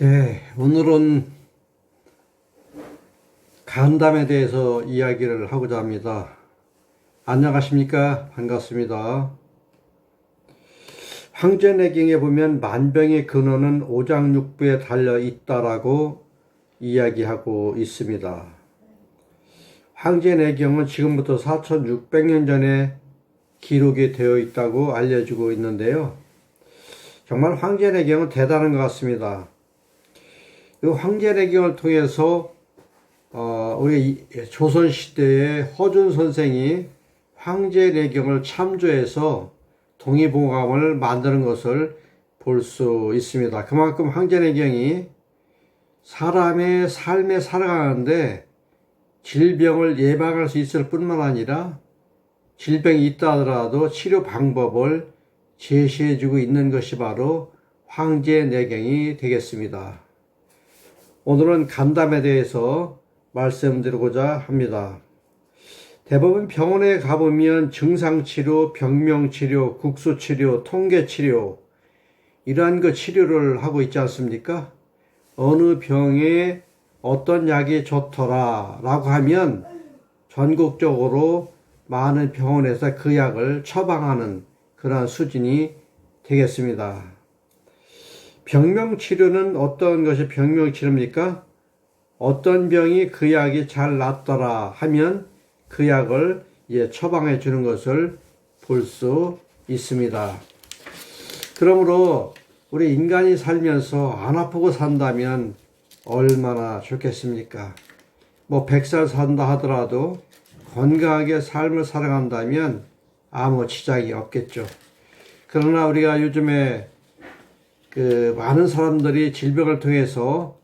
네, 오늘은 간담에 대해서 이야기를 하고자 합니다. 안녕하십니까? 반갑습니다. 황제내경에 보면 만병의 근원은 오장육부에 달려 있다라고 이야기하고 있습니다. 황제내경은 지금부터 4600년 전에 기록이 되어 있다고 알려지고 있는데요. 정말 황제내경은 대단한 것 같습니다. 이 황제내경을 통해서 어, 우리 조선 시대의 허준 선생이 황제내경을 참조해서 동의보감을 만드는 것을 볼 수 있습니다. 그만큼 황제내경이 사람의 삶에 살아가는데 질병을 예방할 수 있을 뿐만 아니라 질병이 있다 하더라도 치료 방법을 제시해주고 있는 것이 바로 황제내경이 되겠습니다. 오늘은 간담에 대해서 말씀드리고자 합니다. 대부분 병원에 가보면 증상치료, 병명치료, 국수치료, 통계치료, 이러한 그 치료를 하고 있지 않습니까? 어느 병에 어떤 약이 좋더라 라고 하면 전국적으로 많은 병원에서 그 약을 처방하는 그러한 수준이 되겠습니다. 병명 치료는 어떤 것이 병명 치료입니까? 어떤 병이 그 약이 잘 낫더라 하면 그 약을 예, 처방해 주는 것을 볼 수 있습니다. 그러므로 우리 인간이 살면서 안 아프고 산다면 얼마나 좋겠습니까? 뭐 100살 산다 하더라도 건강하게 삶을 살아간다면 아무 지장이 없겠죠. 그러나 우리가 요즘에 그 많은 사람들이 질병을 통해서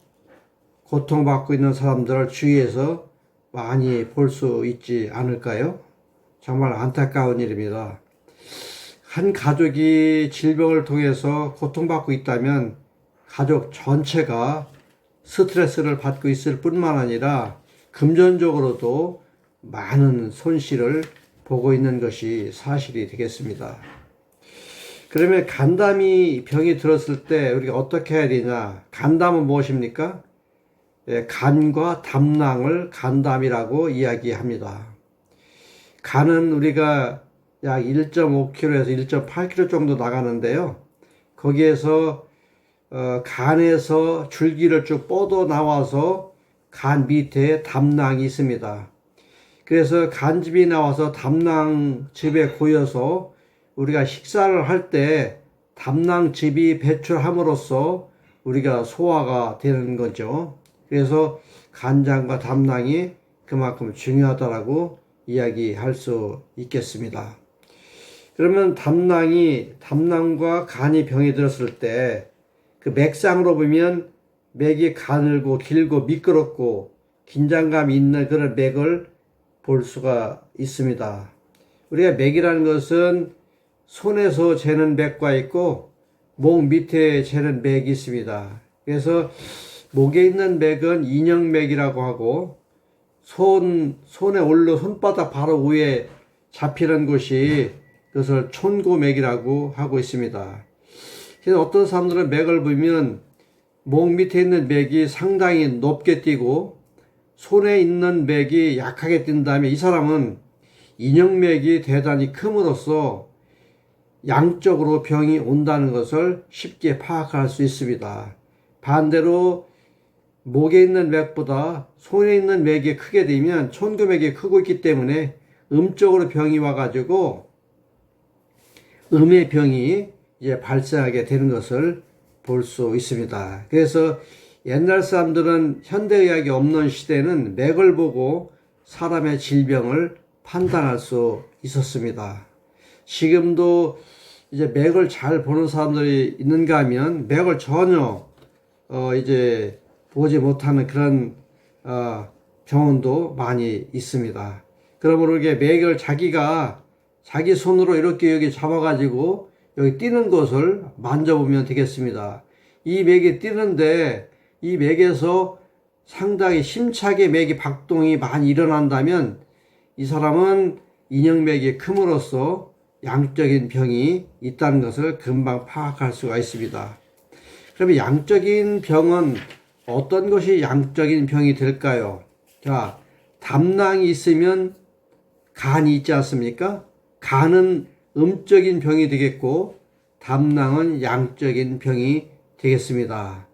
고통받고 있는 사람들을 주위에서 많이 볼 수 있지 않을까요? 정말 안타까운 일입니다. 한 가족이 질병을 통해서 고통받고 있다면 가족 전체가 스트레스를 받고 있을 뿐만 아니라 금전적으로도 많은 손실을 보고 있는 것이 사실이 되겠습니다. 그러면 간담이 병이 들었을 때 우리가 어떻게 해야 되냐? 간담은 무엇입니까? 예, 간과 담낭을 간담이라고 이야기합니다. 간은 우리가 약 1.5kg에서 1.8kg 정도 나가는데요. 거기에서 어, 간에서 줄기를 쭉 뻗어 나와서 간 밑에 담낭이 있습니다. 그래서 간즙이 나와서 담낭즙에 고여서 우리가 식사를 할 때 담낭즙이 배출함으로써 우리가 소화가 되는 거죠. 그래서 간장과 담낭이 그만큼 중요하다라고 이야기할 수 있겠습니다. 그러면 담낭이 담낭과 간이 병이 들었을 때 그 맥상으로 보면 맥이 가늘고 길고 미끄럽고 긴장감이 있는 그런 맥을 볼 수가 있습니다. 우리가 맥이라는 것은 손에서 재는 맥과 있고 목 밑에 재는 맥이 있습니다. 그래서 목에 있는 맥은 인형맥이라고 하고 손 손에 올려 손바닥 바로 위에 잡히는 곳이 그것을 촌고맥이라고 하고 있습니다. 그래서 어떤 사람들은 맥을 보면 목 밑에 있는 맥이 상당히 높게 뛰고 손에 있는 맥이 약하게 뛴 다음에 이 사람은 인형맥이 대단히 큼으로써 양쪽으로 병이 온다는 것을 쉽게 파악할 수 있습니다. 반대로 목에 있는 맥보다 손에 있는 맥이 크게 되면 촌구맥이 크고 있기 때문에 음쪽으로 병이 와가지고 음의 병이 이제 발생하게 되는 것을 볼 수 있습니다. 그래서 옛날 사람들은 현대의학이 없는 시대는 맥을 보고 사람의 질병을 판단할 수 있었습니다. 지금도 이제 맥을 잘 보는 사람들이 있는가 하면 맥을 전혀 어 이제 보지 못하는 그런 어 병원도 많이 있습니다. 그러므로 이게 맥을 자기가 자기 손으로 이렇게 여기 잡아가지고 여기 뛰는 곳을 만져보면 되겠습니다. 이 맥이 뛰는데 이 맥에서 상당히 심차게 맥이 박동이 많이 일어난다면 이 사람은 인형맥이 큼으로써 양적인 병이 있다는 것을 금방 파악할 수가 있습니다. 그러면 양적인 병은 어떤 것이 양적인 병이 될까요? 자, 담낭이 있으면 간이 있지 않습니까? 간은 음적인 병이 되겠고 담낭은 양적인 병이 되겠습니다.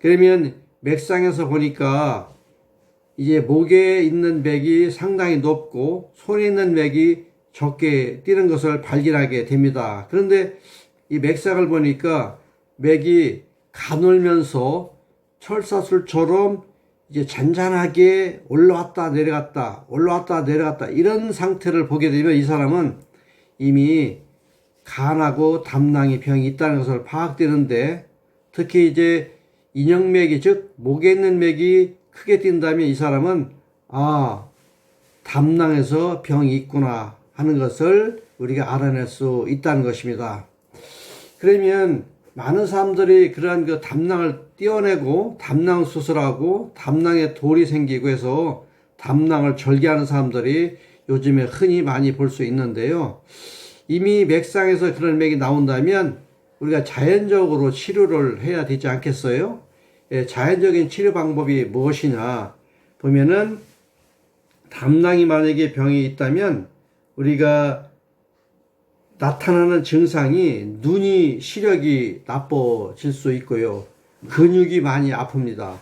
그러면 맥상에서 보니까 이제 목에 있는 맥이 상당히 높고 손에 있는 맥이 적게 뛰는 것을 발견하게 됩니다. 그런데 이 맥상을 보니까 맥이 가늘면서 철사술처럼 이제 잔잔하게 올라왔다 내려갔다 올라왔다 내려갔다 이런 상태를 보게 되면 이 사람은 이미 간하고 담낭이 병이 있다는 것을 파악되는데 특히 이제 인형맥이 즉 목에 있는 맥이 크게 뛴다면 이 사람은 아 담낭에서 병이 있구나 하는 것을 우리가 알아낼 수 있다는 것입니다. 그러면 많은 사람들이 그러한 그 담낭을 떼어내고 담낭 수술하고 담낭에 돌이 생기고 해서 담낭을 절개하는 사람들이 요즘에 흔히 많이 볼 수 있는데요. 이미 맥상에서 그런 맥이 나온다면 우리가 자연적으로 치료를 해야 되지 않겠어요? 예, 자연적인 치료 방법이 무엇이냐 보면은 담낭이 만약에 병이 있다면 우리가 나타나는 증상이 눈이 시력이 나빠질 수 있고요. 근육이 많이 아픕니다.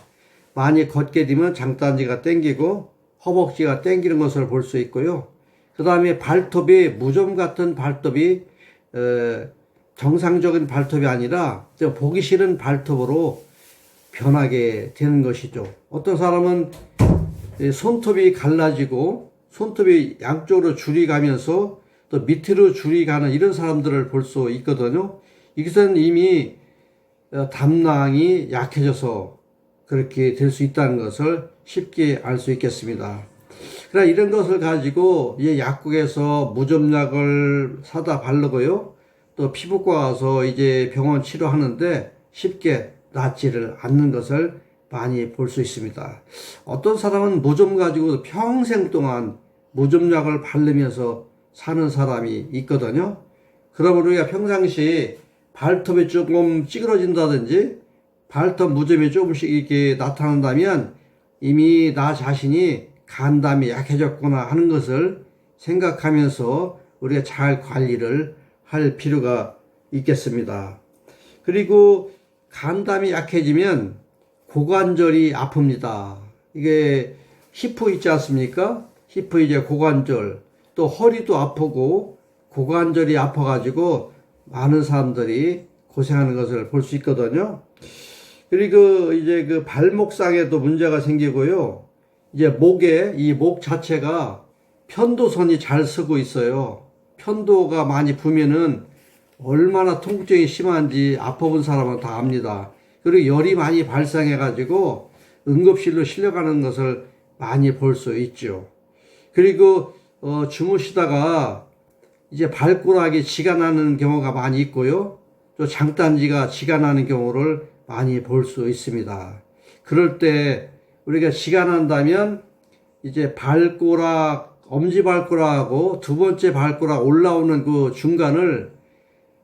많이 걷게 되면 장단지가 땡기고 허벅지가 땡기는 것을 볼 수 있고요. 그 다음에 발톱이 무좀 같은 발톱이 에, 정상적인 발톱이 아니라 좀 보기 싫은 발톱으로 변하게 되는 것이죠. 어떤 사람은 이 손톱이 갈라지고 손톱이 양쪽으로 줄이 가면서 또 밑으로 줄이 가는 이런 사람들을 볼 수 있거든요. 이것은 이미 어, 담낭이 약해져서 그렇게 될 수 있다는 것을 쉽게 알 수 있겠습니다. 그러나 이런 것을 가지고 이 약국에서 무좀약을 사다 바르고요. 또 피부과 가서 이제 병원 치료하는데 쉽게 낫지를 않는 것을 많이 볼 수 있습니다. 어떤 사람은 무좀 가지고 평생 동안 무좀약을 바르면서 사는 사람이 있거든요. 그러면 우리가 평상시 발톱이 조금 찌그러진다든지 발톱 무좀이 조금씩 이렇게 나타난다면 이미 나 자신이 간담이 약해졌구나 하는 것을 생각하면서 우리가 잘 관리를 할 필요가 있겠습니다. 그리고 간담이 약해지면 고관절이 아픕니다. 이게 히프 있지 않습니까? 히프 이제 고관절 또 허리도 아프고 고관절이 아파가지고 많은 사람들이 고생하는 것을 볼 수 있거든요. 그리고 이제 그 발목상에도 문제가 생기고요. 이제 목에 이 목 자체가 편도선이 잘 쓰고 있어요. 편도가 많이 부면은 얼마나 통증이 심한지 아파본 사람은 다 압니다. 그리고 열이 많이 발생해가지고 응급실로 실려가는 것을 많이 볼 수 있죠. 그리고 어, 주무시다가 이제 발가락에 지가 나는 경우가 많이 있고요. 또 장단지가 지가 나는 경우를 많이 볼 수 있습니다. 그럴 때 우리가 지가 난다면 이제 발가락, 엄지발가락하고 두 번째 발가락 올라오는 그 중간을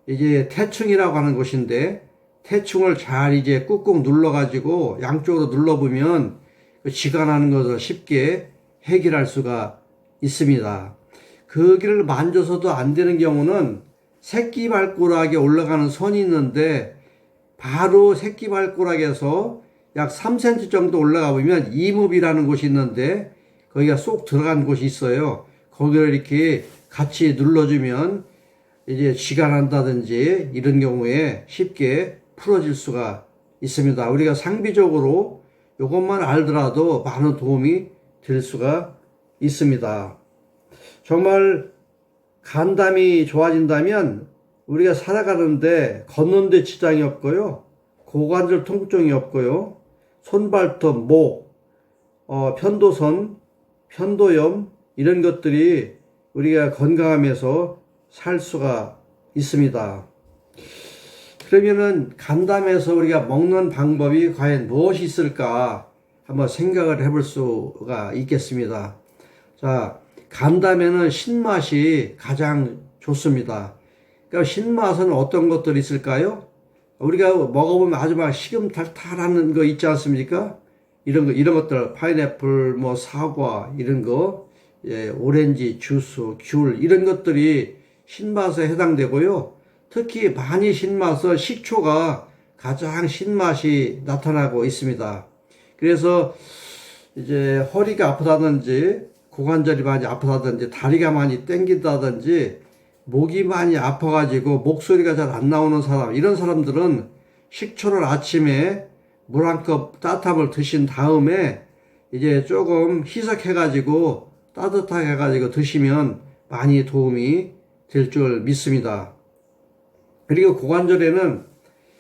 이제 태충이라고 하는 곳인데 태충을 잘 이제 꾹꾹 눌러가지고 양쪽으로 눌러보면 그 지가 나는 것을 쉽게 해결할 수가 있습니다. 거기를 만져서도 안 되는 경우는 새끼 발가락에 올라가는 선이 있는데 바로 새끼 발가락에서 약 3cm 정도 올라가 보면 이목이라는 곳이 있는데 거기가 쏙 들어간 곳이 있어요. 거기를 이렇게 같이 눌러주면 이제 쥐가 난다든지 이런 경우에 쉽게 풀어질 수가 있습니다. 우리가 상비적으로 이것만 알더라도 많은 도움이 될 수가 있습니다. 정말 간담이 좋아진다면 우리가 살아가는데 걷는데 지장이 없고요. 고관절 통증이 없고요. 손발톱, 목, 어, 편도선, 편도염 이런 것들이 우리가 건강하면서 살 수가 있습니다. 그러면은 간담에서 우리가 먹는 방법이 과연 무엇이 있을까 한번 생각을 해볼 수가 있겠습니다. 자, 간담에는 신맛이 가장 좋습니다. 그러니까 신맛은 어떤 것들이 있을까요? 우리가 먹어보면 아주 막 식음탈탈하는 거 있지 않습니까? 이런 거, 이런 것들, 파인애플, 뭐, 사과, 이런 거, 예, 오렌지, 주스, 귤, 이런 것들이 신맛에 해당되고요. 특히 많이 신맛은 식초가 가장 신맛이 나타나고 있습니다. 그래서 이제 허리가 아프다든지, 고관절이 많이 아프다든지, 다리가 많이 땡긴다든지, 목이 많이 아파가지고 목소리가 잘 안 나오는 사람, 이런 사람들은 식초를 아침에 물 한 컵 따뜻함을 드신 다음에 이제 조금 희석해가지고 따뜻하게 해가지고 드시면 많이 도움이 될 줄 믿습니다. 그리고 고관절에는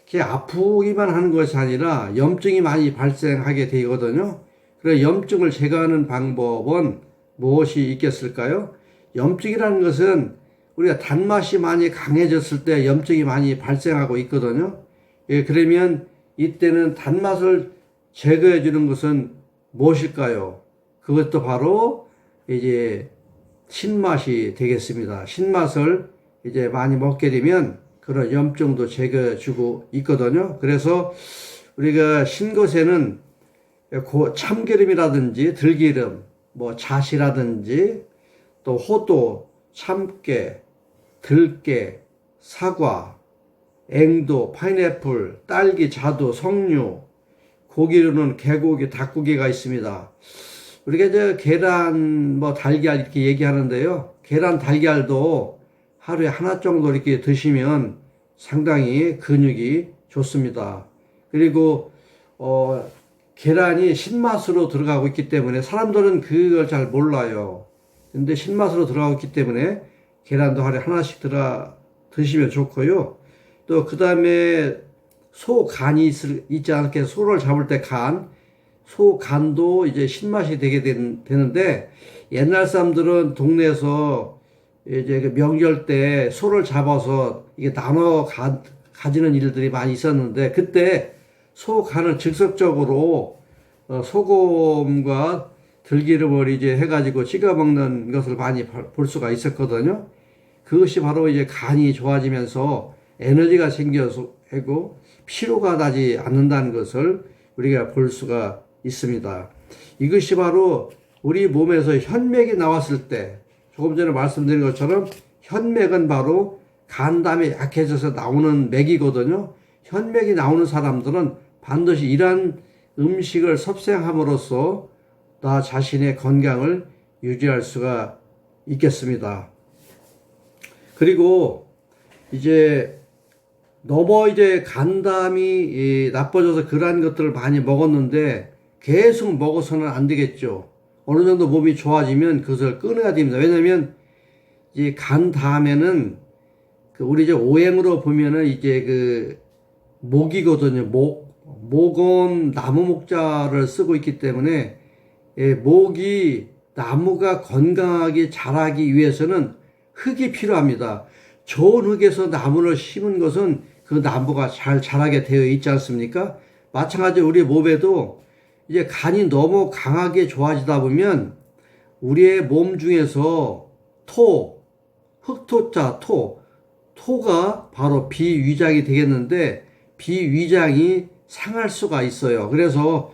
이렇게 아프기만 하는 것이 아니라 염증이 많이 발생하게 되거든요. 그래서 염증을 제거하는 방법은 무엇이 있겠을까요? 염증이라는 것은 우리가 단맛이 많이 강해졌을 때 염증이 많이 발생하고 있거든요. 예, 그러면 이때는 단맛을 제거해 주는 것은 무엇일까요? 그것도 바로 이제 신맛이 되겠습니다. 신맛을 이제 많이 먹게 되면 그런 염증도 제거해 주고 있거든요. 그래서 우리가 신것에는 고- 참기름이라든지 들기름, 뭐 잣이라든지 또 호도, 참깨, 들깨, 사과, 앵도, 파인애플, 딸기, 자두, 석류, 고기로는 개고기, 닭고기가 있습니다. 우리가 이제 계란, 뭐 달걀 이렇게 얘기하는데요. 계란, 달걀도 하루에 하나 정도 이렇게 드시면 상당히 근육이 좋습니다. 그리고 어, 계란이 신맛으로 들어가고 있기 때문에 사람들은 그걸 잘 몰라요. 근데 신맛으로 들어가고 있기 때문에 계란도 하루에 하나씩 들어 드시면 좋고요. 또 그 다음에 소 간이 있을, 있지 않게 소를 잡을 때 간, 소 간도 이제 신맛이 되게 된, 되는데 옛날 사람들은 동네에서 이제 그 명절 때 소를 잡아서 이게 나눠 가, 가지는 일들이 많이 있었는데 그때 소 간을 즉석적으로 어, 소금과 들기름을 이제 해가지고 찍어 먹는 것을 많이 볼- 볼 수가 있었거든요. 그것이 바로 이제 간이 좋아지면서 에너지가 생겨서 피로가 나지 않는다는 것을 우리가 볼 수가 있습니다. 이것이 바로 우리 몸에서 현맥이 나왔을 때 조금 전에 말씀드린 것처럼 현맥은 바로 간담이 약해져서 나오는 맥이거든요. 현맥이 나오는 사람들은 반드시 이러한 음식을 섭생함으로써 나 자신의 건강을 유지할 수가 있겠습니다. 그리고 이제 너무 이제 간담이 이, 나빠져서 그러한 것들을 많이 먹었는데 계속 먹어서는 안 되겠죠. 어느 정도 몸이 좋아지면 그것을 끊어야 됩니다. 왜냐하면 이제 간 다음에는 그 우리 이제 오행으로 보면은 이제 그 목이거든요. 목 목은 나무 목자를 쓰고 있기 때문에 예, 목이 나무가 건강하게 자라기 위해서는 흙이 필요합니다. 좋은 흙에서 나무를 심은 것은 그 나무가 잘 자라게 되어 있지 않습니까? 마찬가지로 우리 몸에도 이제 간이 너무 강하게 좋아지다 보면 우리의 몸 중에서 토, 흑토자, 토, 토가 바로 비위장이 되겠는데 비위장이 상할 수가 있어요. 그래서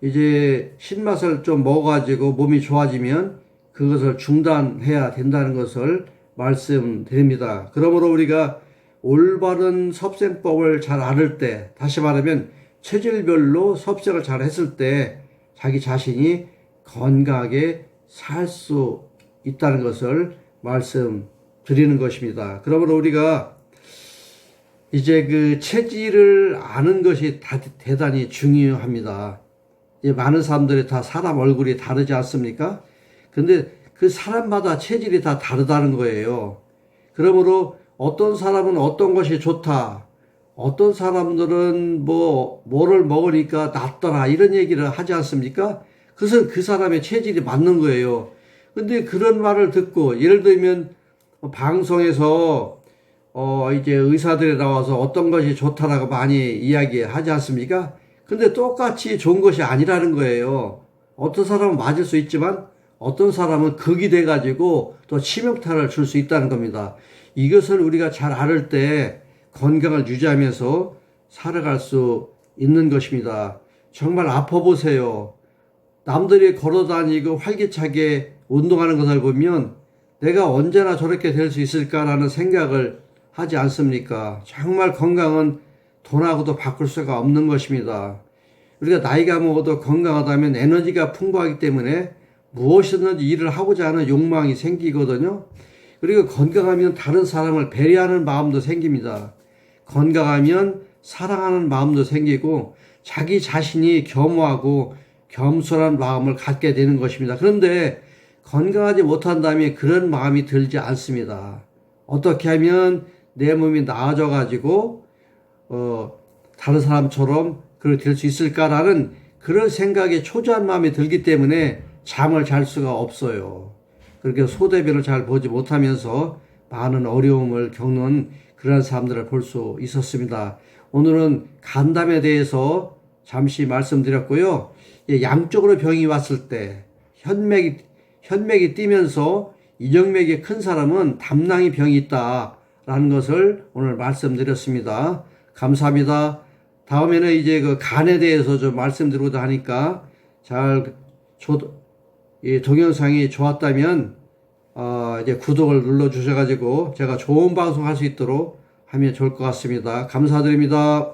이제 신맛을 좀 먹어가지고 몸이 좋아지면 그것을 중단해야 된다는 것을 말씀드립니다. 그러므로 우리가 올바른 섭생법을 잘 알을 때, 다시 말하면 체질별로 섭생을 잘 했을 때 자기 자신이 건강하게 살 수 있다는 것을 말씀드리는 것입니다. 그러므로 우리가 이제 그 체질을 아는 것이 다 대단히 중요합니다. 많은 사람들이 다 사람 얼굴이 다르지 않습니까? 근데 그 사람마다 체질이 다 다르다는 거예요. 그러므로 어떤 사람은 어떤 것이 좋다. 어떤 사람들은 뭐, 뭐를 먹으니까 낫더라. 이런 얘기를 하지 않습니까? 그것은 그 사람의 체질이 맞는 거예요. 근데 그런 말을 듣고, 예를 들면, 방송에서, 어, 이제 의사들이 나와서 어떤 것이 좋다라고 많이 이야기하지 않습니까? 근데 똑같이 좋은 것이 아니라는 거예요. 어떤 사람은 맞을 수 있지만, 어떤 사람은 극이 돼가지고 또 치명타를 줄 수 있다는 겁니다. 이것을 우리가 잘 알을 때 건강을 유지하면서 살아갈 수 있는 것입니다. 정말 아파 보세요. 남들이 걸어 다니고 활기차게 운동하는 것을 보면 내가 언제나 저렇게 될 수 있을까라는 생각을 하지 않습니까? 정말 건강은 돈하고도 바꿀 수가 없는 것입니다. 우리가 나이가 먹어도 건강하다면 에너지가 풍부하기 때문에 무엇이든지 일을 하고자 하는 욕망이 생기거든요. 그리고 건강하면 다른 사람을 배려하는 마음도 생깁니다. 건강하면 사랑하는 마음도 생기고 자기 자신이 겸허하고 겸손한 마음을 갖게 되는 것입니다. 그런데 건강하지 못한다면 그런 마음이 들지 않습니다. 어떻게 하면 내 몸이 나아져 가지고 어 다른 사람처럼 그렇게 될 수 있을까라는 그런 생각에 초조한 마음이 들기 때문에 잠을 잘 수가 없어요. 그렇게 소대변을 잘 보지 못하면서 많은 어려움을 겪는 그런 사람들을 볼 수 있었습니다. 오늘은 간담에 대해서 잠시 말씀드렸고요. 예, 양쪽으로 병이 왔을 때 현맥이 현맥이 뛰면서 이정맥이 큰 사람은 담낭이 병이 있다 라는 것을 오늘 말씀드렸습니다. 감사합니다. 다음에는 이제 그 간에 대해서 좀 말씀드리고자 하니까 잘 조, 이 동영상이 좋았다면 어, 이제 구독을 눌러 주셔가지고 제가 좋은 방송 할 수 있도록 하면 좋을 것 같습니다. 감사드립니다.